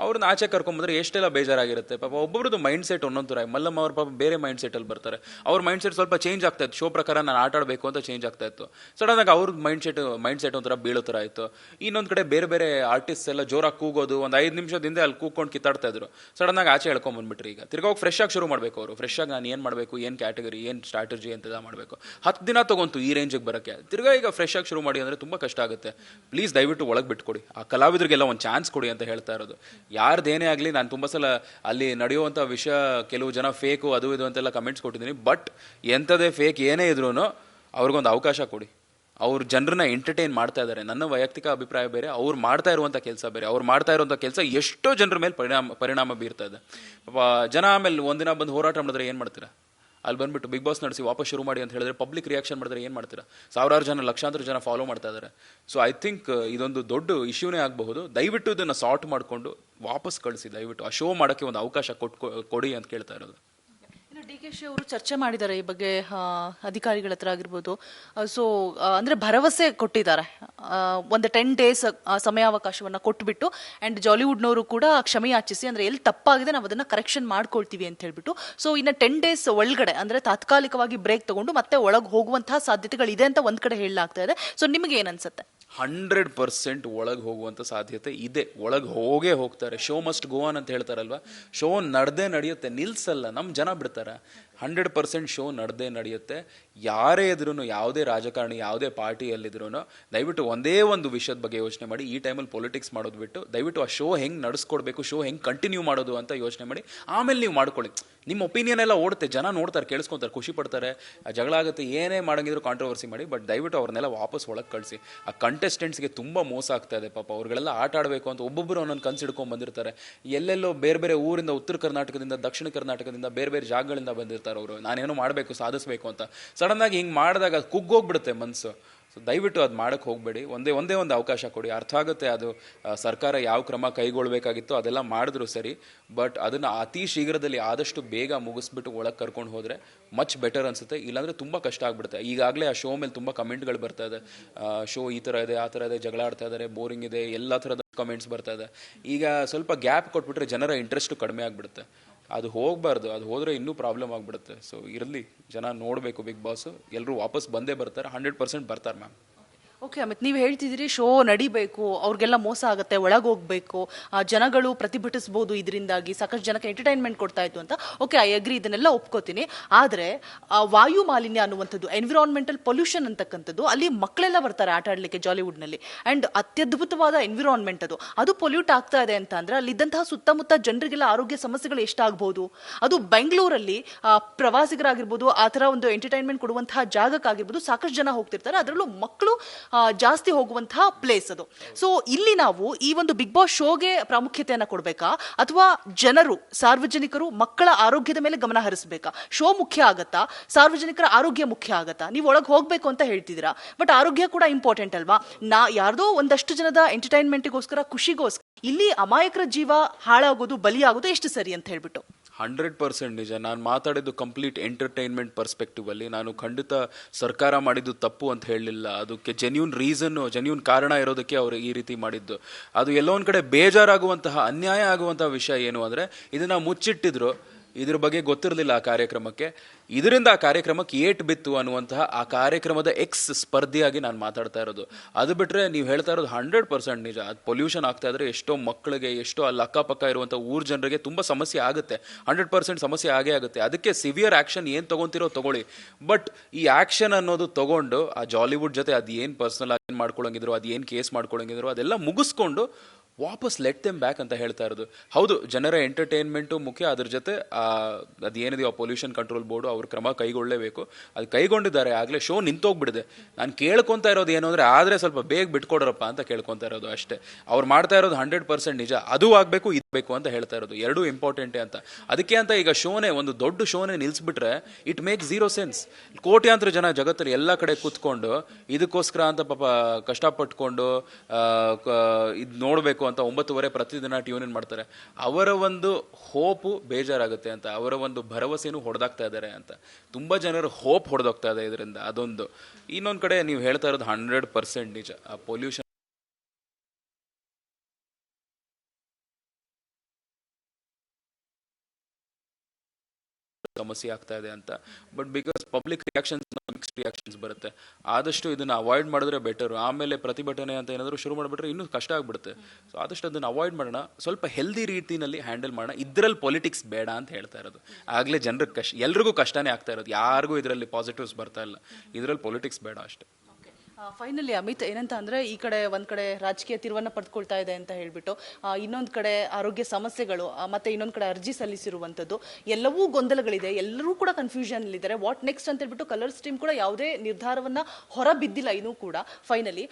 ಅವ್ರನ್ನ ಆಚೆ ಕರ್ಕೊಂಬಂದ್ರೆ ಎಷ್ಟೆಲ್ಲ ಬೇಜಾರಾಗಿರುತ್ತೆ. ಪಾಪ ಒಬ್ಬರದ್ದು ಮೈಂಡ್ ಸೆಟ್ ಒಂದೊಂದು ಥರ ಮಲ್ಲಮ್ಮ ಅವ್ರ ಪಾಪ ಬೇರೆ ಮೈಂಡ್ ಅಲ್ಲಿ ಬರ್ತಾರೆ. ಅವ್ರ ಮೈಂಡ್ ಸೆಟ್ ಸ್ವಲ್ಪ ಚೇಂಜ್ ಆಗ್ತಾ ಶೋ ಪ್ರಕಾರ ನಾನು ಆಟ ಆಡಬೇಕು ಅಂತ ಚೇಂಜ್ ಆಗ್ತಾ ಇತ್ತು. ಸಡನ್ ಆಗಿ ಅವ್ರ ಮೈಂಡ್ ಸೆಟ್ ಮೈಂಡ್ ಸೆಟ್ ಒಂಥರ ಬೀಳೋ ಥರ ಆಯಿತು. ಇನ್ನೊಂದು ಕಡೆ ಬೇರೆ ಬೇರೆ ಆರ್ಟಿಸ್ಟ್ ಎಲ್ಲ ಜೋರಾಗಿ ಕೂಗೋದು, ಒಂದು ಐದು ನಿಮಿಷದಿಂದ ಅಲ್ಲಿ ಕೂಗ್ಕೊಂಡು ಕಿತ್ತಾಡ್ತಾ ಇದ್ರು. ಸಡನ್ ಆಗಿ ಆಚೆ ಹೇಳ್ಕೊಂಬಂದ್ಬಿಟ್ರಿ ಈಗ. ತಿರ್ಗಿ ಹೋಗಿ ಫ್ರೆಶ್ ಆಗಿ ಶುರು ಮಾಡಬೇಕು ಅವರು. ಫ್ರೆಶ್ ಆಗಿ ನಾನು ಏನು ಮಾಡಬೇಕು, ಏನು ಕ್ಯಾಟಗರಿ ಏನು ಸ್ಟ್ರಾಟಜಿ ಅಂತೆಲ್ಲ ಮಾಡಬೇಕು. ಹತ್ತು ದಿನ ತೊಗೊಂತು ಈ ರೇಂಜಿಗೆ ಬರೋಕ್ಕೆ. ತಿರ್ಗಿ ಈಗ ಫ್ರೆಶ್ ಆಗಿ ಶುರು ಮಾಡಿ ಅಂದರೆ ತುಂಬ ಕಷ್ಟ ಆಗುತ್ತೆ. ಪ್ಲೀಸ್ ದಯವಿಟ್ಟು ಒಳಗೆ ಬಿಟ್ಕೊಡಿ. ಆ ಕಲಾವಿದರಿಗೆಲ್ಲ ಒಂದು ಚಾನ್ಸ್ ಕೊಡಿ ಅಂತ ಹೇಳ್ತಾ ಇರೋದು. ಯಾರ್ದೇನೇ ಆಗಲಿ ನಾನು ತುಂಬ ಸಲ ಅಲ್ಲಿ ನಡೆಯುವಂಥ ವಿಷಯ, ಕೆಲವು ಜನ ಫೇಕು ಅದು ಇದು ಅಂತೆಲ್ಲ ಕಮೆಂಟ್ಸ್ ಕೊಟ್ಟಿದ್ದೀನಿ. ಬಟ್ ಎಂಥದೇ ಫೇಕ್ ಏನೇ ಇದ್ರೂ ಅವ್ರಿಗೊಂದು ಅವಕಾಶ ಕೊಡಿ. ಅವ್ರ ಜನರನ್ನ ಎಂಟರ್ಟೈನ್ ಮಾಡ್ತಾ ಇದ್ದಾರೆ ನನ್ನ ವೈಯಕ್ತಿಕ ಅಭಿಪ್ರಾಯ ಬೇರೆ, ಅವ್ರು ಮಾಡ್ತಾ ಇರುವಂಥ ಕೆಲಸ ಬೇರೆ. ಅವ್ರು ಮಾಡ್ತಾ ಇರುವಂಥ ಕೆಲಸ ಎಷ್ಟೋ ಜನರ ಮೇಲೆ ಪರಿಣಾಮ ಪರಿಣಾಮ ಬೀರ್ತಾ ಇದೆ. ಜನ ಆಮೇಲೆ ಒಂದಿನ ಬಂದು ಹೋರಾಟ ಮಾಡಿದ್ರೆ ಏನು ಮಾಡ್ತೀರಾ? ಅಲ್ಲಿ ಬಂದ್ಬಿಟ್ಟು ಬಿಗ್ ಬಾಸ್ ನಡೆಸಿ ವಾಪಸ್ ಶುರು ಮಾಡಿ ಅಂತ ಹೇಳಿದ್ರೆ ಪಬ್ಲಿಕ್ ರಿಯಾಕ್ಷನ್ ಮಾಡಿದ್ರೆ ಏನು ಮಾಡ್ತೀರಾ? ಸಾವಿರಾರು ಜನ, ಲಕ್ಷಾಂತರ ಜನ ಫಾಲೋ ಮಾಡ್ತಾ ಇದ್ದಾರೆ ಸೊ ಐ ಥಿಂಕ್ ಇದೊಂದು ದೊಡ್ಡ ಇಶ್ಯೂನೇ ಆಗಬಹುದು. ದಯವಿಟ್ಟು ಇದನ್ನು ಸಾರ್ಟ್ ಮಾಡಿಕೊಂಡು ವಾಪಸ್ ಕಳಿಸಿ ದಯವಿಟ್ಟು. ಆ ಶೋ ಮಾಡೋಕ್ಕೆ ಒಂದು ಅವಕಾಶ ಕೊಟ್ಟು ಕೊಡಿ ಅಂತ ಕೇಳ್ತಾ ಇರೋದು. ಡಿ ಕೆ ಶಿ ಅವರು ಚರ್ಚೆ ಮಾಡಿದ್ದಾರೆ ಈ ಬಗ್ಗೆ ಅಧಿಕಾರಿಗಳ ಹತ್ರ ಆಗಿರ್ಬೋದು. ಸೊ ಅಂದ್ರೆ ಭರವಸೆ ಕೊಟ್ಟಿದ್ದಾರೆ. ಒಂದು ಟೆನ್ ಡೇಸ್ ಸಮಯಾವಕಾಶವನ್ನ ಕೊಟ್ಬಿಟ್ಟು ಅಂಡ್ ಜಾಲಿವುಡ್ನವರು ಕೂಡ ಕ್ಷಮೆ ಯಾಚಿಸಿ, ಅಂದ್ರೆ ಎಲ್ಲಿ ತಪ್ಪಾಗಿದೆ ನಾವು ಅದನ್ನ ಕರೆಕ್ಷನ್ ಮಾಡ್ಕೊಳ್ತೀವಿ ಅಂತ ಹೇಳ್ಬಿಟ್ಟು ಸೊ ಇನ್ನು ಟೆನ್ ಡೇಸ್ ಒಳಗಡೆ, ಅಂದ್ರೆ ತಾತ್ಕಾಲಿಕವಾಗಿ ಬ್ರೇಕ್ ತಗೊಂಡು ಮತ್ತೆ ಒಳಗೆ ಹೋಗುವಂತಹ ಸಾಧ್ಯತೆಗಳಿದೆ ಅಂತ ಒಂದು ಕಡೆ ಹೇಳಲಾಗ್ತಾ ಇದೆ. ಸೊ ನಿಮಗೆ ಏನನ್ಸುತ್ತೆ ಹಂಡ್ರೆಡ್ ಪರ್ಸೆಂಟ್ ಒಳಗೆ ಹೋಗುವಂಥ ಸಾಧ್ಯತೆ ಇದೆ. ಒಳಗೆ ಹೋಗೇ ಹೋಗ್ತಾರೆ. ಶೋ ಮಸ್ಟ್ ಗೋ ಆನ್ ಅಂತ ಹೇಳ್ತಾರಲ್ವಾ? ಶೋ ನಡೆದೇ ನಡೆಯುತ್ತೆ. ನಿಲ್ಸಲ್ಲ. ನಮ್ಮ ಜನ ಬಿಡ್ತಾರೆ. ಹಂಡ್ರೆಡ್ ಪರ್ಸೆಂಟ್ ಶೋ ನಡೆದೇ ನಡೆಯುತ್ತೆ. ಯಾರೇ ಇದ್ರೂ ಯಾವುದೇ ರಾಜಕಾರಣಿ, ಯಾವುದೇ ಪಾರ್ಟಿಯಲ್ಲಿದ್ರು ದಯವಿಟ್ಟು ಒಂದೇ ಒಂದು ವಿಷಯದ ಬಗ್ಗೆ ಯೋಚನೆ ಮಾಡಿ. ಈ ಟೈಮಲ್ಲಿ ಪೊಲಿಟಿಕ್ಸ್ ಮಾಡೋದು ಬಿಟ್ಟು, ದಯವಿಟ್ಟು ಆ ಶೋ ಹೆಂಗೆ ನಡೆಸ್ಕೊಡ್ಬೇಕು, ಶೋ ಹೆಂಗೆ ಕಂಟಿನ್ಯೂ ಮಾಡೋದು ಅಂತ ಯೋಚನೆ ಮಾಡಿ. ಆಮೇಲೆ ನೀವು ಮಾಡ್ಕೊಳ್ಳಿ. ನಿಮ್ಮ ಒಪಿನಿಯನ್ ಎಲ್ಲ ಓಡುತ್ತೆ, ಜನ ನೋಡ್ತಾರೆ, ಕೇಳಿಸ್ಕೊಂತಾರೆ, ಖುಷಿ ಪಡ್ತಾರೆ, ಜಗಳ ಆಗುತ್ತೆ, ಏನೇ ಮಾಡಂಗಿದ್ರು ಕಾಂಟ್ರವರ್ಸಿ ಮಾಡಿ, ಬಟ್ ದಯವಿಟ್ಟು ಅವ್ರನ್ನೆಲ್ಲ ವಾಪಸ್ ಒಳಗೆ ಕಳಿಸಿ. ಆ ಕಂಟೆಸ್ಟೆಂಟ್ಸ್ಗೆ ತುಂಬ ಮೋಸ ಆಗ್ತಾ ಇದೆ, ಪಾಪ ಅವ್ರಿಗೆಲ್ಲ ಆಟ ಆಡಬೇಕು ಅಂತ ಒಬ್ಬೊಬ್ಬರು ಒಂದೊಂದು ಕನ್ಸು ಹಿಡ್ಕೊಂಡು ಬಂದಿರ್ತಾರೆ. ಎಲ್ಲೆಲ್ಲೋ ಬೇರೆ ಬೇರೆ ಊರಿಂದ, ಉತ್ತರ ಕರ್ನಾಟಕದಿಂದ, ದಕ್ಷಿಣ ಕರ್ನಾಟಕದಿಂದ, ಬೇರೆ ಬೇರೆ ಜಾಗಗಳಿಂದ ಬಂದಿರ್ತಾರೆ. ಅವರು, ನಾನೇನು ಮಾಡಬೇಕು, ಸಾಧಿಸಬೇಕು ಅಂತ. ಸಡನ್ ಆಗಿ ಹಿಂಗೆ ಮಾಡಿದಾಗ ಅದು ಕುಗ್ಗೋಗ್ಬಿಡುತ್ತೆ ಮನಸ್ಸು ಸೊ ದಯವಿಟ್ಟು ಅದು ಮಾಡಕ್ಕೆ ಹೋಗಬೇಡಿ. ಒಂದೇ ಒಂದೇ ಒಂದು ಅವಕಾಶ ಕೊಡಿ. ಅರ್ಥ ಆಗುತ್ತೆ ಅದು ಸರ್ಕಾರ ಯಾವ ಕ್ರಮ ಕೈಗೊಳ್ಳಬೇಕಾಗಿತ್ತು ಅದೆಲ್ಲ ಮಾಡಿದ್ರು ಸರಿ ಬಟ್ ಅದನ್ನು ಅತಿ ಶೀಘ್ರದಲ್ಲಿ ಆದಷ್ಟು ಬೇಗ ಮುಗಿಸ್ಬಿಟ್ಟು ಒಳಗೆ ಕರ್ಕೊಂಡು ಹೋದರೆ ಮಚ್ ಬೆಟರ್ ಅನಿಸುತ್ತೆ. ಇಲ್ಲಾಂದರೆ ತುಂಬ ಕಷ್ಟ ಆಗ್ಬಿಡುತ್ತೆ. ಈಗಾಗಲೇ ಆ ಶೋ ಮೇಲೆ ತುಂಬ ಕಮೆಂಟ್ಗಳು ಬರ್ತಾ ಇದೆ. ಶೋ ಈ ಥರ ಇದೆ, ಆ ಥರ ಇದೆ, ಜಗಳ ಆಡ್ತಾ ಇದ್ದಾರೆ ಬೋರಿಂಗ್ ಇದೆ, ಎಲ್ಲ ಥರದ ಕಮೆಂಟ್ಸ್ ಬರ್ತಾ ಇದೆ. ಈಗ ಸ್ವಲ್ಪ ಗ್ಯಾಪ್ ಕೊಟ್ಬಿಟ್ರೆ ಜನರ ಇಂಟ್ರೆಸ್ಟು ಕಡಿಮೆ ಆಗಿಬಿಡುತ್ತೆ. ಅದು ಹೋಗಬಾರ್ದು, ಅದು ಹೋದರೆ ಇನ್ನೂ ಪ್ರಾಬ್ಲಮ್ ಆಗಿಬಿಡುತ್ತೆ. ಸೊ ಇರಲಿ, ಜನ ನೋಡಬೇಕು ಬಿಗ್ ಬಾಸು ಎಲ್ಲರೂ ವಾಪಸ್ ಬಂದೇ ಬರ್ತಾರೆ ಹಂಡ್ರೆಡ್ ಪರ್ಸೆಂಟ್ ಬರ್ತಾರೆ ಮ್ಯಾಮ್ ಓಕೆ ಅಮಿತ್ ನೀವು ಹೇಳ್ತಿದ್ದೀರಿ ಶೋ ನಡಿಬೇಕು ಅವ್ರಿಗೆಲ್ಲ ಮೋಸ ಆಗುತ್ತೆ ಒಳಗೆ ಹೋಗ್ಬೇಕು ಆ, ಜನಗಳು ಪ್ರತಿಭಟಿಸ್ಬೋದು ಇದರಿಂದಾಗಿ ಸಾಕಷ್ಟು ಜನಕ್ಕೆ ಎಂಟರ್ಟೈನ್ಮೆಂಟ್ ಕೊಡ್ತಾ ಇತ್ತು ಅಂತ. ಓಕೆ ಐ ಅಗ್ರಿ ಇದನ್ನೆಲ್ಲ ಒಪ್ಕೋತೀನಿ. ಆದರೆ ವಾಯು ಮಾಲಿನ್ಯ ಅನ್ನುವಂಥದ್ದು ಎನ್ವಿರಾನ್ಮೆಂಟಲ್ ಪೊಲ್ಯೂಷನ್ ಅಂತಕ್ಕಂಥದ್ದು ಅಲ್ಲಿ ಮಕ್ಕಳೆಲ್ಲ ಬರ್ತಾರೆ ಆಟ ಆಡಲಿಕ್ಕೆ ಜಾಲಿವುಡ್ನಲ್ಲಿ. ಆ್ಯಂಡ್ ಅತ್ಯದ್ಭುತವಾದ ಎನ್ವಿರಾನ್ಮೆಂಟ್ ಅದು. ಅದು ಪೊಲ್ಯೂಟ್ ಆಗ್ತಾ ಇದೆ ಅಂತ ಅಂದರೆ ಅಲ್ಲಿದ್ದಂತಹ ಸುತ್ತಮುತ್ತ ಜನರಿಗೆಲ್ಲ ಆರೋಗ್ಯ ಸಮಸ್ಯೆಗಳು ಎಷ್ಟಾಗ್ಬೋದು? ಅದು ಬೆಂಗಳೂರಲ್ಲಿ ಪ್ರವಾಸಿಗರಾಗಿರ್ಬೋದು ಆ ಥರ ಒಂದು ಎಂಟರ್ಟೈನ್ಮೆಂಟ್ ಕೊಡುವಂತಹ ಜಾಗಕ್ಕಾಗಿರ್ಬೋದು ಸಾಕಷ್ಟು ಜನ ಹೋಗ್ತಿರ್ತಾರೆ. ಅದರಲ್ಲೂ ಮಕ್ಕಳು ಜಾಸ್ತಿ ಹೋಗುವಂತಹ ಪ್ಲೇಸ್ ಅದು. ಸೊ ಇಲ್ಲಿ ನಾವು ಈ ಒಂದು ಬಿಗ್ ಬಾಸ್ ಶೋಗೆ ಪ್ರಾಮುಖ್ಯತೆಯನ್ನು ಕೊಡಬೇಕಾ? ಅಥವಾ ಜನರು, ಸಾರ್ವಜನಿಕರು ಮಕ್ಕಳ ಆರೋಗ್ಯದ ಮೇಲೆ ಗಮನ ಹರಿಸಬೇಕಾ? ಶೋ ಮುಖ್ಯ ಆಗತ್ತಾ? ಸಾರ್ವಜನಿಕರ ಆರೋಗ್ಯ ಮುಖ್ಯ ಆಗತ್ತಾ? ನೀವು ಒಳಗೆ ಹೋಗಬೇಕು ಅಂತ ಹೇಳ್ತಿದ್ದೀರಾ? ಬಟ್ ಆರೋಗ್ಯ ಕೂಡ ಇಂಪಾರ್ಟೆಂಟ್ ಅಲ್ವಾ? ನಾ, ಯಾರ್ದೋ ಒಂದಷ್ಟು ಜನದ ಎಂಟರ್ಟೈನ್ಮೆಂಟ್ಗೋಸ್ಕರ ಖುಷಿಗೋಸ್ಕರ, ಇಲ್ಲಿ ಅಮಾಯಕರ ಜೀವ ಹಾಳಾಗೋದು, ಬಲಿಯಾಗೋದು ಎಷ್ಟು ಸರಿ ಅಂತ ಹೇಳ್ಬಿಟ್ಟು. ಹಂಡ್ರೆಡ್ ಪರ್ಸೆಂಟ್ ನಿಜ. ನಾನು ಮಾತಾಡಿದ್ದು ಕಂಪ್ಲೀಟ್ ಎಂಟರ್ಟೈನ್ಮೆಂಟ್ ಪರ್ಸ್ಪೆಕ್ಟಿವ್ ಅಲ್ಲಿ. ನಾನು ಖಂಡಿತ ಸರ್ಕಾರ ಮಾಡಿದ್ದು ತಪ್ಪು ಅಂತ ಹೇಳಲಿಲ್ಲ. ಅದಕ್ಕೆ ಜೆನ್ಯೂನ್ ರೀಸನ್ ಜೆನ್ಯೂನ್ ಕಾರಣ ಇರೋದಕ್ಕೆ ಅವರು ಈ ರೀತಿ ಮಾಡಿದ್ದು. ಅದು ಎಲ್ಲೋ ಒಂದ್ ಕಡೆ ಬೇಜಾರಾಗುವಂತಹ, ಅನ್ಯಾಯ ಆಗುವಂತಹ ವಿಷಯ ಏನು ಅಂದರೆ, ಇದನ್ನ ಮುಚ್ಚಿಟ್ಟಿದ್ರು. ಇದ್ರ ಬಗ್ಗೆ ಗೊತ್ತಿರಲಿಲ್ಲ ಆ ಕಾರ್ಯಕ್ರಮಕ್ಕೆ. ಇದರಿಂದ ಆ ಕಾರ್ಯಕ್ರಮಕ್ಕೆ ಏಟ್ ಬಿತ್ತು ಅನ್ನುವಂತಹ ಆ ಕಾರ್ಯಕ್ರಮದ ಎಕ್ಸ್ ಸ್ಪರ್ಧಿಯಾಗಿ ನಾನು ಮಾತಾಡ್ತಾ ಇರೋದು. ಅದು ಬಿಟ್ಟರೆ ನೀವು ಹೇಳ್ತಾ ಇರೋದು ಹಂಡ್ರೆಡ್ ಪರ್ಸೆಂಟ್ ನಿಜ. ಅದು ಪೊಲ್ಯೂಷನ್ ಆಗ್ತಾ ಇದ್ರೆ ಎಷ್ಟೋ ಮಕ್ಕಳಿಗೆ, ಎಷ್ಟೋ ಅಲ್ಲಿ ಅಕ್ಕಪಕ್ಕ ಇರುವಂಥ ಊರ್ ಜನರಿಗೆ ತುಂಬ ಸಮಸ್ಯೆ ಆಗುತ್ತೆ. ಹಂಡ್ರೆಡ್ ಪರ್ಸೆಂಟ್ ಸಮಸ್ಯೆ ಆಗೇ ಆಗುತ್ತೆ. ಅದಕ್ಕೆ ಸಿವಿಯರ್ ಆಕ್ಷನ್ ಏನು ತಗೊಂತಿರೋ ತಗೊಳ್ಳಿ. ಬಟ್ ಈ ಆಕ್ಷನ್ ಅನ್ನೋದು ತಗೊಂಡು, ಆ ಜಾಲಿವುಡ್ ಜೊತೆ ಅದು ಏನು ಪರ್ಸನಲ್ ಆಗಿ ಮಾಡ್ಕೊಳಂಗಿದ್ರು, ಅದು ಏನು ಕೇಸ್ ಮಾಡ್ಕೊಳಂಗಿದ್ರು, ಅದೆಲ್ಲ ಮುಗಿಸ್ಕೊಂಡು ವಾಪಸ್ ಲೆಟ್ ದೆಮ್ ಬ್ಯಾಕ್ ಅಂತ ಹೇಳ್ತಾ ಇರೋದು. ಹೌದು, ಜನರ ಎಂಟರ್ಟೈನ್ಮೆಂಟು ಮುಖ್ಯ, ಅದ್ರ ಜೊತೆ ಅದೇನಿದೆಯೋ ಪೊಲ್ಯೂಷನ್ ಕಂಟ್ರೋಲ್ ಬೋರ್ಡು ಅವ್ರ ಕ್ರಮ ಕೈಗೊಳ್ಳಲೇಬೇಕು. ಅದು ಕೈಗೊಂಡಿದ್ದಾರೆ, ಆಗಲೇ ಶೋ ನಿಂತೋಗ್ಬಿಡಿದೆ. ನಾನು ಕೇಳ್ಕೊತಾ ಇರೋದು ಏನು ಅಂದರೆ, ಆದರೆ ಸ್ವಲ್ಪ ಬೇಗ ಬಿಟ್ಕೊಡ್ರಪ್ಪ ಅಂತ ಕೇಳ್ಕೊತಾ ಇರೋದು ಅಷ್ಟೇ. ಅವ್ರು ಮಾಡ್ತಾ ಇರೋದು ಹಂಡ್ರೆಡ್ ಪರ್ಸೆಂಟ್ ನಿಜ. ಅದು ಆಗಬೇಕು, ಇದು ಅಂತ ಹೇಳ್ತಾ ಇರೋದು. ಎರಡೂ ಇಂಪಾರ್ಟೆಂಟೇ ಅಂತ. ಅದಕ್ಕೆ ಅಂತ ಈಗ ಶೋನೇ ಒಂದು ದೊಡ್ಡ ಶೋನೇ ನಿಲ್ಲಿಸ್ಬಿಟ್ರೆ ಇಟ್ ಮೇಕ್ ಝೀರೋ ಸೆನ್ಸ್ ಕೋಟ್ಯಾಂತರ ಜನ ಜಗತ್ತಲ್ಲಿ ಎಲ್ಲ ಕಡೆ ಕೂತ್ಕೊಂಡು, ಇದಕ್ಕೋಸ್ಕರ ಅಂತ ಪಾಪ ಕಷ್ಟಪಟ್ಕೊಂಡು ಇದು ನೋಡಬೇಕು ಅಂತ ಒಂಬತ್ತುವರೆ ಪ್ರತಿದಿನ ಟ್ಯೂನ್ ಇನ್ ಮಾಡ್ತಾರೆ. ಅವರ ಒಂದು ಹೋಪು ಬೇಜಾರಾಗುತ್ತೆ ಅಂತ, ಅವರ ಒಂದು ಭರವಸೆನೂ ಹೊಡೆದಾಗ್ತಾ ಇದ್ದಾರೆ ಅಂತ. ತುಂಬಾ ಜನರು ಹೋಪ್ ಹೊಡೆದೋಗ್ತಾ ಇದೆ ಇದರಿಂದ, ಅದೊಂದು. ಇನ್ನೊಂದು ಕಡೆ ನೀವು ಹೇಳ್ತಾ ಇರೋದು ಹಂಡ್ರೆಡ್ ಪರ್ಸೆಂಟ್ ನಿಜ. ಆ ಪೊಲ್ಯೂಷನ್ ಸಮಸ್ಯೆ ಆಗ್ತಾ ಇದೆ ಅಂತ. But because public reactions mix reactions ಬರುತ್ತೆ. ಆದಷ್ಟು ಇದನ್ನ ಅವಾಯ್ಡ್ ಮಾಡಿದ್ರೆ ಬೆಟರ್ ಆಮೇಲೆ ಪ್ರತಿಭಟನೆ ಅಂತ ಏನಾದರೂ ಶುರು ಮಾಡಿಬಿಟ್ರೆ ಇನ್ನೂ ಕಷ್ಟ ಆಗ್ಬಿಡುತ್ತೆ. ಸೊ ಆದಷ್ಟು ಅದನ್ನು ಅವಾಯ್ಡ್ ಮಾಡೋಣ. ಸ್ವಲ್ಪ ಹೆಲ್ದಿ ರೀತಿಯಲ್ಲಿ ಹ್ಯಾಂಡಲ್ ಮಾಡೋಣ. ಇದ್ರಲ್ಲಿ ಪೊಲಿಟಿಕ್ಸ್ ಬೇಡ ಅಂತ ಹೇಳ್ತಾ ಇರೋದು. ಆಗಲೇ ಜನರಿಗೆ ಕಷ್ಟ ಎಲ್ರಿಗೂ ಕಷ್ಟನೇ ಆಗ್ತಾ ಇರೋದು. ಯಾರಿಗೂ ಇದರಲ್ಲಿ ಪಾಸಿಟಿವ್ಸ್ ಬರ್ತಾ ಇಲ್ಲ. ಇದರಲ್ಲಿ ಪೊಲಿಟಿಕ್ಸ್ ಬೇಡ ಅಷ್ಟೇ. ಫೈನಲಿ ಅಮಿತ್ ಏನಂತ ಅಂದರೆ ಈ ಕಡೆ ಒಂದು ಕಡೆ ರಾಜಕೀಯ ತಿರುವನ್ನ ಪಡೆದುಕೊಳ್ತಾ ಇದೆ ಅಂತ ಹೇಳಿಬಿಟ್ಟು ಇನ್ನೊಂದು ಕಡೆ ಆರೋಗ್ಯ ಸಮಸ್ಯೆಗಳು ಮತ್ತು ಇನ್ನೊಂದ್ ಕಡೆ ಅರ್ಜಿ ಸಲ್ಲಿಸಿರುವಂತದ್ದು, ಎಲ್ಲವೂ ಗೊಂದಲಗಳಿದೆ. ಎಲ್ಲರೂ ಕೂಡ ಕನ್ಫ್ಯೂಷನ್ ಇದ್ದಾರೆ. ವಾಟ್ ನೆಕ್ಸ್ಟ್ ಅಂತ ಹೇಳ್ಬಿಟ್ಟು ಕಲರ್ಸ್ ಟೀಮ್ ಕೂಡ ಯಾವುದೇ ನಿರ್ಧಾರವನ್ನ ಹೊರಬಿದ್ದಿಲ್ಲ ಇನ್ನೂ ಕೂಡ ಫೈನಲಿ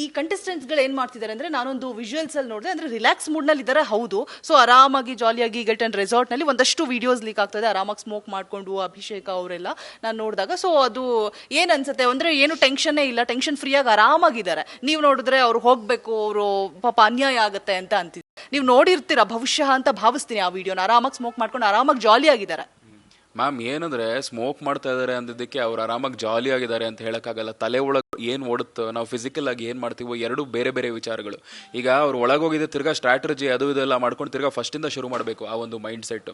ಈ ಕಂಟೆಸ್ಟೆಂಟ್ಸ್ಗಳು ಏನು ಮಾಡ್ತಿದ್ದಾರೆ ಅಂದರೆ ನಾನೊಂದು ವಿಜುವಲ್ಸ್ ಅಲ್ಲಿ ನೋಡಿದೆ, ಅಂದರೆ ರಿಲ್ಯಾಕ್ಸ್ ಮೂಡ್ನಲ್ಲಿ ಇದ್ದಾರೆ, ಹೌದು. ಸೊ ಆರಾಮಾಗಿ ಜಾಲಿಯಾಗಿ ಗೆಟ್ ಅಂಡ್ ರೆಸಾರ್ಟ್ನಲ್ಲಿ ಒಂದಷ್ಟು ವಿಡಿಯೋಸ್ ಲೀಕ್ ಆಗ್ತದೆ ಆರಾಮಾಗಿ ಸ್ಮೋಕ್ ಮಾಡಿಕೊಂಡು ಅಭಿಷೇಕ ಅವರೆಲ್ಲ ನಾನು ನೋಡಿದಾಗ. ಸೊ ಅದು ಏನು ಅನ್ಸುತ್ತೆ ಅಂದರೆ ಏನು ಟೆನ್ಷನ್ನೇ ಇಲ್ಲ ಟೆನ್ಷನ್ ಫ್ರೀಯಾಗಿ ಆರಾಮಾಗಿದ್ದಾರೆ. ನೀವು ನೋಡಿದ್ರೆ ಅವ್ರು ಹೋಗಬೇಕು, ಅವರು ಪಾಪ ಅನ್ಯಾಯ ಆಗುತ್ತೆ ಅಂತ ಅಂತಿದ್ರು ನೀವು ನೋಡಿರ್ತೀರಾ, ಭವಿಷ್ಯ ಅಂತ ಭಾವಿಸ್ತೀನಿ ಆ ವಿಡಿಯೋನ ಆರಾಮಾಗಿ ಸ್ಮೋಕ್ ಮಾಡ್ಕೊಂಡು, ಆರಾಮಾಗಿ ಜಾಲಿ ಆಗಿದ್ದಾರೆ. ಮ್ಯಾಮ್, ಏನಂದ್ರೆ ಸ್ಮೋಕ್ ಮಾಡ್ತಾ ಇದಾರೆ ಅಂದಿದ್ದಕ್ಕೆ ಅವ್ರು ಆರಾಮಾಗಿ ಜಾಲಿ ಆಗಿದ್ದಾರೆ ಅಂತ ಹೇಳಕ್ಕಾಗಲ್ಲ. ತಲೆ ಒಳಗೆ ಏನು ಓಡುತ್ತೋ, ನಾವು ಫಿಸಿಕಲ್ ಆಗಿ ಏನು ಮಾಡ್ತೀವೋ, ಎರಡು ಬೇರೆ ಬೇರೆ ವಿಚಾರಗಳು. ಈಗ ಅವ್ರು ಒಳಗೋಗಿದ್ದ ತಿರ್ಗಾ ಸ್ಟ್ರಾಟಜಿ ಅದು ಇದೆಲ್ಲ ಮಾಡ್ಕೊಂಡು ತಿರ್ಗಾ ಫಸ್ಟಿಂದ ಶುರು ಮಾಡಬೇಕು ಆ ಒಂದು ಮೈಂಡ್ ಸೆಟ್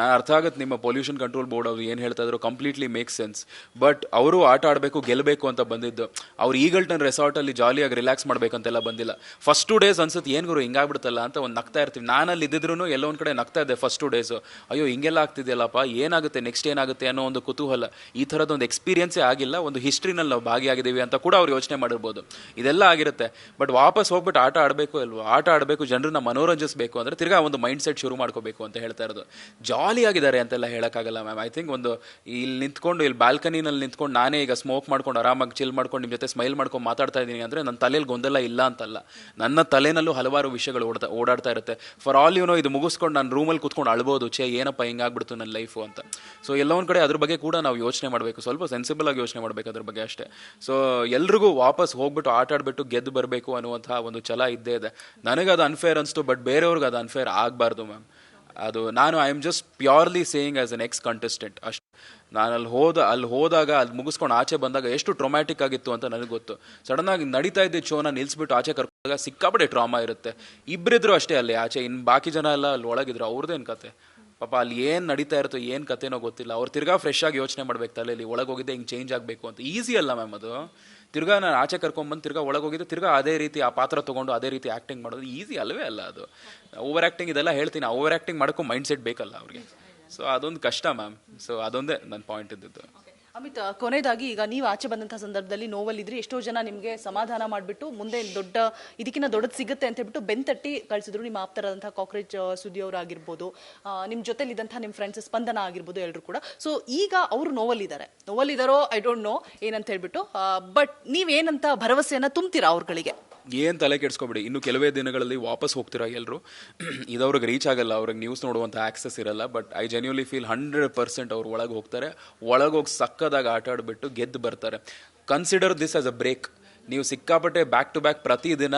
ನಾ ಅರ್ಥ ಆಗುತ್ತೆ ನಿಮ್ಮ ಪೊಲ್ಯೂಷನ್ ಕಂಟ್ರೋಲ್ ಬೋರ್ಡ್ ಅವ್ರು ಏನು ಹೇಳ್ತಾ ಇದ್ರು ಕಂಪ್ಲೀಟ್ಲಿ ಮೇಕ್ ಸೆನ್ಸ್ ಬಟ್ ಅವರು ಆಟ ಆಡಬೇಕು ಗೆಲ್ಲಬೇಕು ಅಂತ ಬಂದಿದ್ದು, ಅವ್ರು ಈಗಲ್ಟನ್ ರೆಸಾರ್ಟಲ್ಲಿ ಜಾಲಿಯಾಗಿ ರಿಲ್ಯಾಕ್ಸ್ ಮಾಡ್ಬೇಕಂತೆಲ್ಲ ಬಂದಿಲ್ಲ. ಫಸ್ಟ್ ಟು ಡೇಸ್ ಅನ್ಸುತ್ತೆ, ಏನು ಗುರು, ಹಿಂಗಾಗ್ಬಿಡುತ್ತಲ್ಲ? ಅಂತ ಒಂದು ನಗ್ತಾ ಇರ್ತೀವಿ. ನಾನಲ್ಲಿ ಇದ್ದಿದ್ರು ಒಂದು ಕಡೆ ನಗ್ತಾ ಇದ್ದೆ ಫಸ್ಟ್ ಟು ಡೇಸ್ ಅಯ್ಯೋ, ಹಿಂಗೆಲ್ಲ ಆಗ್ತಿದೆಯಲ್ಲಪ್ಪ, ಏನಾಗುತ್ತೆ? ನೆಕ್ಸ್ಟ್ ಏನಾಗುತ್ತೆ ಅನ್ನೋ ಒಂದು ಕುತೂಹಲ. ಈ ಥರದ್ದು ಎಕ್ಸ್ಪೀರಿಯನ್ಸೇ ಆಗಿಲ್ಲ, ಒಂದು ಹಿಸ್ಟ್ರಿನಲ್ಲಿ ನಾವು ಭಾಗಿಯಾಗಿದ್ದೀವಿ ಅಂತ ಕೂಡ ಅವ್ರು ಯೋಚನೆ ಮಾಡಿರ್ಬೋದು. ಇದೆಲ್ಲ ಆಗಿರುತ್ತೆ. ಬಟ್ ವಾಪಸ್ ಹೋಗ್ಬಿಟ್ಟು ಆಟ ಆಡಬೇಕು ಅಲ್ವಾ? ಆಟ ಆಡಬೇಕು, ಜನರನ್ನ ಮನೋರಂಜಿಸಬೇಕು ಅಂದರೆ ತಿರ್ಗಾ ಒಂದು ಮೈಂಡ್ ಸೆಟ್ ಶುರು ಮಾಡ್ಕೋಬೇಕು ಅಂತ ಹೇಳ್ತಾ ಇರೋದು. ಜಾಲಿ ಆಗಿದ್ದಾರೆ ಅಂತೆಲ್ಲ ಹೇಳೋಕ್ಕಾಗಲ್ಲ ಮ್ಯಾಮ್ ಐ ಥಿಂಕ್ ಒಂದು ಇಲ್ಲಿ ನಿಂತ್ಕೊಂಡು, ಇಲ್ಲಿ ಬಾಲ್ಕನಿನಲ್ಲಿ ನಿಂತ್ಕೊಂಡು ನಾನೇ ಈಗ ಸ್ಮೋಕ್ ಮಾಡ್ಕೊಂಡು, ಆರಾಮಾಗಿ ಚಿಲ್ ಮಾಡ್ಕೊಂಡು ನಿಮ್ಮ ಜೊತೆ ಸ್ಮೈಲ್ ಮಾಡ್ಕೊಂಡು ಮಾತಾಡ್ತಾ ಇದ್ದೀನಿ ಅಂದರೆ ನನ್ನ ತಲೆಯಲ್ಲಿ ಗೊಂದಲ ಇಲ್ಲ ಅಂತಲ್ಲ. ನನ್ನ ತಲೆನಲ್ಲೂ ಹಲವಾರು ವಿಷಯಗಳು ಓಡ್ತಾ, ಓಡಾಡ್ತಾ ಇರುತ್ತೆ. ಫಾರ್ ಆಲ್ ಯು ನೋ ಇದು ಮುಗಿಸ್ಕೊಂಡು ನಾನು ರೂಮಲ್ಲಿ ಕುತ್ಕೊಂಡು ಅಳ್ಬೋದು, ಛೇ, ಏನಪ್ಪ ಹಿಂಗಾಗ್ಬಿಡ್ತು ನನ್ನ ಲೈಫು ಅಂತ. ಸೊ ಎಲ್ಲ ಒಂದು ಕಡೆ ಅದ್ರ ಬಗ್ಗೆ ಕೂಡ ನಾವು ಯೋಚನೆ ಮಾಡಬೇಕು. ಸ್ವಲ್ಪ ಸೆನ್ಸಿಬಲ್ ಆಗಿ ಯೋಚನೆ ಮಾಡಬೇಕು ಅದ್ರ ಬಗ್ಗೆ ಅಷ್ಟೇ. ಸೊ ಎಲ್ರಿಗೂ ವಾಪಸ್ ಹೋಗ್ಬಿಟ್ಟು ಆಟ ಆಡ್ಬಿಟ್ಟು ಗೆದ್ದು ಬರಬೇಕು ಅನ್ನುವಂತಹ ಒಂದು ಛಲ ಇದ್ದೇ ಇದೆ. ನನಗೆ ಅದು ಅನ್ಫೇರ್ ಅನಿಸ್ತು ಬಟ್ ಬೇರೆಯವ್ರಿಗೆ ಅದು ಅನ್ಫೇರ್ ಆಗಬಾರ್ದು ಮ್ಯಾಮ್ ಅದು ನಾನು I am just purely saying as an ex contestant ಅಷ್ಟು. ನಾನು ಅಲ್ಲಿ ಹೋದ, ಅಲ್ಲಿ ಹೋದಾಗ, ಅಲ್ಲಿ ಮುಗಿಸ್ಕೊಂಡು ಆಚೆ ಬಂದಾಗ ಎಷ್ಟು ಟ್ರೊಮ್ಯಾಟಿಕ್ ಆಗಿತ್ತು ಅಂತ ನನಗೆ ಗೊತ್ತು. ಸಡನ್ ಆಗಿ ನಡೀತಾ ಇದ್ದ ಶೋನ ನಿಲ್ಸ್ಬಿಟ್ಟು ಆಚೆ ಕರ್ಕೊಂಡಾಗ ಸಿಕ್ಕಾಪಟ್ಟೆ ಟ್ರಾಮಾ ಇರುತ್ತೆ. ಇಬ್ಬರಿದ್ರು ಅಷ್ಟೇ ಅಲ್ಲಿ ಆಚೆ. ಇನ್ನು ಬಾಕಿ ಜನ ಎಲ್ಲ ಅಲ್ಲಿ ಒಳಗಿದ್ರು. ಅವ್ರದ್ದೇನು ಕತೆ? ಪಾಪ ಅಲ್ಲಿ ಏನು ನಡೀತಾ ಇರುತ್ತೋ ಏನು ಕಥೆನೋ ಗೊತ್ತಿಲ್ಲ. ಅವ್ರು ತಿರ್ಗಾ ಫ್ರೆಶ್ ಆಗಿ ಯೋಚನೆ ಮಾಡ್ಬೇಕು ತಲೆಯಲ್ಲಿ ಒಳಗೆ ಹೋಗಿದ್ದೆ ಹಿಂಗೆ ಚೇಂಜ್ ಆಗಬೇಕು ಅಂತ. ಈಸಿ ಅಲ್ಲ ಮ್ಯಾಮ್ ಅದು. ತಿರ್ಗಾ ನಾನು ಆಚೆ ಕರ್ಕೊಂಬಂದು ತಿರ್ಗಾ ಒಳಗೆ ಹೋಗಿದ್ದೆ ತಿರ್ಗಾ ಅದೇ ರೀತಿ ಆ ಪಾತ್ರ ತೊಗೊಂಡು ಅದೇ ರೀತಿ ಆ್ಯಕ್ಟಿಂಗ್ ಮಾಡೋದು ಈಸಿ ಅಲ್ಲವೇ ಅಲ್ಲ ಅದು. ಓವರ್ ಆ್ಯಕ್ಟಿಂಗ್ ಇದೆಲ್ಲ ಹೇಳ್ತೀನಿ ಓವರ್ ಆ್ಯಕ್ಟಿಂಗ್ ಮಾಡೋಕ್ಕೂ ಮೈಂಡ್ ಸೆಟ್ ಬೇಕಲ್ಲ ಅವ್ರಿಗೆ. ಸೊ ಅದೊಂದು ಕಷ್ಟ ಮ್ಯಾಮ್ ಸೊ ಅದೊಂದೇ ನನ್ನ ಪಾಯಿಂಟ್ ಇದ್ದಿದ್ದು. ಅಮಿತ್ ಕೊನೆಯದಾಗಿ ಈಗ ನೀವು ಆಚೆ ಬಂದಂತಹ ಸಂದರ್ಭದಲ್ಲಿ ನೋವಲ್ಲಿದ್ರಿ. ಎಷ್ಟೋ ಜನ ನಿಮಗೆ ಸಮಾಧಾನ ಮಾಡಿಬಿಟ್ಟು ಮುಂದೆ ದೊಡ್ಡ ಇದಕ್ಕಿಂತ ದೊಡ್ಡದು ಸಿಗುತ್ತೆ ಅಂತ ಹೇಳ್ಬಿಟ್ಟು ಬೆಂತಟ್ಟಿ ಕಳಿಸಿದ್ರು ನಿಮ್ಮ ಆಪ್ತರಾದಂತಹ ಕಾಕ್ರೋಚ್ ಸುದ್ದಿ ಅವರಾಗಿರ್ಬೋದು ನಿಮ್ಮ ಜೊತೆಲಿದ್ದಂತಹ ನಿಮ್ಮ ಫ್ರೆಂಡ್ಸ್ ಸ್ಪಂದನ ಆಗಿರ್ಬೋದು ಎಲ್ಲರೂ ಕೂಡ. ಸೊ ಈಗ ಅವರು ನೋವಲ್ಲಿದ್ದಾರೆ. ನೋವಲ್ಲಿದ್ದಾರೋ ಐ ಡೋಂಟ್ ನೋ ಏನಂತ ಹೇಳ್ಬಿಟ್ಟು ಬಟ್ ನೀವೇನಂತ ಭರವಸೆಯನ್ನು ತುಂಬ್ತೀರಾ ಅವ್ರಗಳಿಗೆ? ಏನು ತಲೆ ಕೆಡಿಸ್ಕೊಬಿಡಿ. ಇನ್ನು ಕೆಲವೇ ದಿನಗಳಲ್ಲಿ ವಾಪಸ್ ಹೋಗ್ತೀರಾ ಎಲ್ಲರೂ [CLEARS THROAT] ಇದು ಅವ್ರಿಗೆ ರೀಚ್ ಆಗಲ್ಲ, ಅವ್ರಿಗೆ ನ್ಯೂಸ್ ನೋಡುವಂಥ ಆಕ್ಸೆಸ್ ಇರಲ್ಲ but I genuinely feel hundred percent ಅವ್ರು ಒಳಗೆ ಹೋಗ್ತಾರೆ. ಒಳಗೆ ಹೋಗಿ ಸಕ್ಕದಾಗ ಆಟ ಆಡಿಬಿಟ್ಟು ಗೆದ್ದು ಬರ್ತಾರೆ. Consider this as a break ನೀವು ಸಿಕ್ಕಾಪಟ್ಟೆ ಬ್ಯಾಕ್ ಟು ಬ್ಯಾಕ್ ಪ್ರತಿದಿನ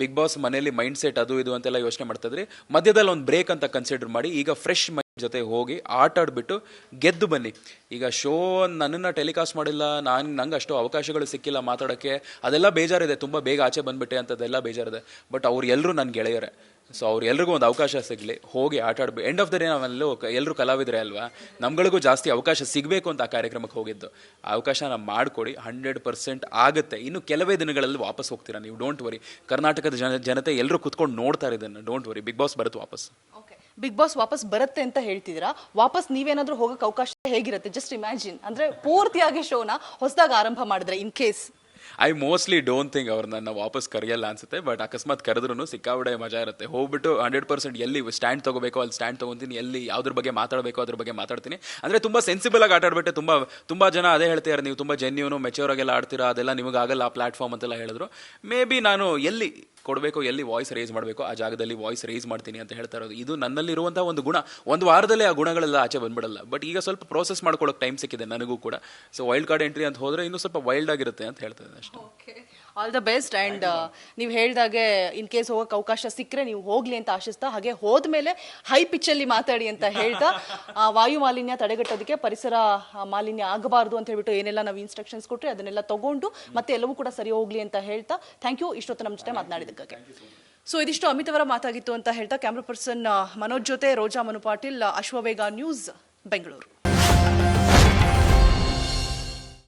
ಬಿಗ್ ಬಾಸ್ ಮನೇಲಿ ಮೈಂಡ್ ಸೆಟ್ ಅದು ಇದು ಅಂತೆಲ್ಲ ಯೋಚನೆ ಮಾಡ್ತಾ ಇದ್ರಿ. ಮಧ್ಯದಲ್ಲಿ ಒಂದು ಬ್ರೇಕ್ ಅಂತ ಕನ್ಸಿಡರ್ ಮಾಡಿ. ಈಗ ಫ್ರೆಶ್ ಜೊತೆ ಹೋಗಿ ಆಟ ಆಡ್ಬಿಟ್ಟು ಗೆದ್ದು ಬನ್ನಿ. ಈಗ ಶೋ ನನ್ನನ್ನು ಟೆಲಿಕಾಸ್ಟ್ ಮಾಡಿಲ್ಲ, ನಾನು ನಂಗೆ ಅಷ್ಟು ಅವಕಾಶಗಳು ಸಿಕ್ಕಿಲ್ಲ ಮಾತಾಡೋಕ್ಕೆ. ಅದೆಲ್ಲ ಬೇಜಾರಿದೆ, ತುಂಬ ಬೇಗ ಆಚೆ ಬಂದುಬಿಟ್ಟೆ ಅಂತದೆಲ್ಲ ಬೇಜಾರಿದೆ. ಬಟ್ ಅವ್ರು ಎಲ್ಲರೂ ನನ್ನ ಗೆಳೆಯರೇ. ಸೊ ಅವ್ರು ಎಲ್ರಿಗೂ ಒಂದು ಅವಕಾಶ ಸಿಗಲಿ, ಹೋಗಿ ಆಟ ಆಡ್ಬಿ. ಎಂಡ್ ಆಫ್ ದ ಡೇ ನಾವೆಲ್ಲೂ ಎಲ್ಲರೂ ಕಲಾವಿದ್ರೆ ಅಲ್ವಾ? ನಮ್ಗಳಿಗೂ ಜಾಸ್ತಿ ಅವಕಾಶ ಸಿಗಬೇಕು ಅಂತ ಆ ಕಾರ್ಯಕ್ರಮಕ್ಕೆ ಹೋಗಿದ್ದು. ಆ ಅವಕಾಶನ ಮಾಡಿಕೊಡಿ ಹಂಡ್ರೆಡ್ ಪರ್ಸೆಂಟ್ ಆಗುತ್ತೆ. ಇನ್ನು ಕೆಲವೇ ದಿನಗಳಲ್ಲಿ ವಾಪಸ್ ಹೋಗ್ತೀರಾ ನೀವು? ಡೋಂಟ್ ವರಿ ಕರ್ನಾಟಕದ ಜನ, ಜನತೆ ಎಲ್ಲರೂ ಕುತ್ಕೊಂಡು ನೋಡ್ತಾರೆ ಇದನ್ನು ಡೋಂಟ್ ವರಿ ಬಿಗ್ ಬಾಸ್ ಬರುತ್ತೆ ವಾಪಸ್. ಬಿಗ್ ಬಾಸ್ ವಾಪಸ್ ಬರುತ್ತೆ ಅಂತ ಹೇಳ್ತಿದ್ದೀರಾ? ವಾಪಸ್ ನೀವೇನಾದ್ರೂ ಹೋಗಕ್ಕೆ ಅವಕಾಶ ಹೇಗಿರುತ್ತೆ? ಜಸ್ಟ್ ಇಮ್ಯಾಜಿನ್ ಅಂದ್ರೆ ಪೂರ್ತಿಯಾಗಿ ಶೋನ ಹೊಸದಾಗಿ ಆರಂಭ ಮಾಡಿದ್ರೆ in case I mostly don't think ಅವ್ರು ನನ್ನ ವಾಪಸ್ ಕರೆಯಲ್ಲ ಅನ್ಸುತ್ತೆ ಬಟ್ ಅಕಸ್ಮಾತ್ ಕರೆದ್ರೂ ಸಿಕ್ಕಾಬಿಡೆ ಮಜಾ ಇರುತ್ತೆ. ಹೋಗ್ಬಿಟ್ಟು ಹಂಡ್ರೆಡ್ ಪರ್ಸೆಂಟ್ ಎಲ್ಲಿ ಸ್ಟ್ಯಾಂಡ್ ತಗೋಬೇಕು ಅಲ್ಲಿ ಸ್ಟ್ಯಾಂಡ್ ತಗೊಂತೀನಿ, ಎಲ್ಲಿ ಯಾವ್ದ್ರ ಬಗ್ಗೆ ಮಾತಾಡಬೇಕು ಅದ್ರ ಬಗ್ಗೆ ಮಾತಾಡ್ತೀನಿ. ಅಂದರೆ ತುಂಬ ಸೆನ್ಸಿಬಲ್ ಆಗಿ ಆಟಾಡ್ಬಿಟ್ಟು ತುಂಬಾ, ತುಂಬ ಜನ ಅದೇ ಹೇಳ್ತಿದ್ದಾರೆ ನೀವು ತುಂಬ ಜೆನ್ಯೂನು ಮೆಚೂರ್ ಆಗೆಲ್ಲ ಆಡ್ತೀರಾ, ಅದೆಲ್ಲ ನಿಮಗಾಗಲ್ಲ ಆ ಪ್ಲಾಟ್ಫಾರ್ಮ್ ಅಂತೆಲ್ಲ ಹೇಳಿದ್ರು. ಮೇ ಬಿ ನಾನು ಎಲ್ಲಿ ಕೊಡಬೇಕು, ಎಲ್ಲಿ ವಾಯ್ಸ್ ರೇಸ್ ಮಾಡಬೇಕು, ಆ ಜಾಗದಲ್ಲಿ ವಾಯ್ಸ್ ರೇಸ್ ಮಾಡ್ತೀನಿ ಅಂತ ಹೇಳ್ತಾ ಇರೋದು. ಇದು ನನ್ನಲ್ಲಿರುವಂಥ ಒಂದು ಗುಣ. ಒಂದು ವಾರದಲ್ಲಿ ಆ ಗುಣಗಳೆಲ್ಲ ಆಚೆ ಬಂದ್ಬಿಡಲ್ಲ. ಬಟ್ ಈಗ ಸ್ವಲ್ಪ ಪ್ರೋಸೆಸ್ ಮಾಡ್ಕೊಳ್ಳೋಕೆ ಟೈಮ್ ಸಿಕ್ಕಿದೆ ನನಗೂ ಕೂಡ. ಸೊ ವೈಲ್ಡ್ ಕಾರ್ಡ್ ಎಂಟ್ರಿ ಅಂತ ಹೋದರೆ ಇನ್ನೂ ಸ್ವಲ್ಪ ವೈಲ್ಡ್ ಆಗಿರುತ್ತೆ ಅಂತ ಹೇಳ್ತಾ ಇದ್ದೆ ಅಷ್ಟೇ. ಆಲ್ ದ ಬೆಸ್ಟ್ ಅಂಡ್ ನೀವು ಹೇಳಿದಾಗೆ ಇನ್ ಕೇಸ್ ಹೋಗಕ್ಕೆ ಅವಕಾಶ ಸಿಕ್ಕರೆ ನೀವು ಹೋಗ್ಲಿ ಅಂತ ಆಶಿಸ್ತಾ ಹಾಗೆ ಹೋದ್ಮೇಲೆ ಹೈ ಪಿಚ್ಚಲ್ಲಿ ಮಾತಾಡಿ ಅಂತ ಹೇಳ್ತಾ ಆ, ವಾಯು ಮಾಲಿನ್ಯ ತಡೆಗಟ್ಟೋದಕ್ಕೆ ಪರಿಸರ ಮಾಲಿನ್ಯ ಆಗಬಾರ್ದು ಅಂತ ಹೇಳ್ಬಿಟ್ಟು ಏನೆಲ್ಲ ನಾವು ಇನ್ಸ್ಟ್ರಕ್ಷನ್ಸ್ ಕೊಟ್ಟರೆ ಅದನ್ನೆಲ್ಲ ತಗೊಂಡು ಮತ್ತೆ ಎಲ್ಲವೂ ಕೂಡ ಸರಿ ಹೋಗ್ಲಿ ಅಂತ ಹೇಳ್ತಾ ಥ್ಯಾಂಕ್ ಯು ಇಷ್ಟೊತ್ತು ನಮ್ಮ ಜೊತೆ ಮಾತನಾಡಿದ್ದಕ್ಕೆ ಸೊ ಇದಿಷ್ಟು ಅಮಿತ್ ಅವರ ಮಾತಾಗಿತ್ತು ಅಂತ ಹೇಳ್ತಾ ಕ್ಯಾಮ್ರಾ ಪರ್ಸನ್ ಮನೋಜ್ ಜೊತೆ ರೋಜಾ ಮನು ಪಾಟೀಲ್ ಅಶ್ವವೇಗ ನ್ಯೂಸ್ ಬೆಂಗಳೂರು.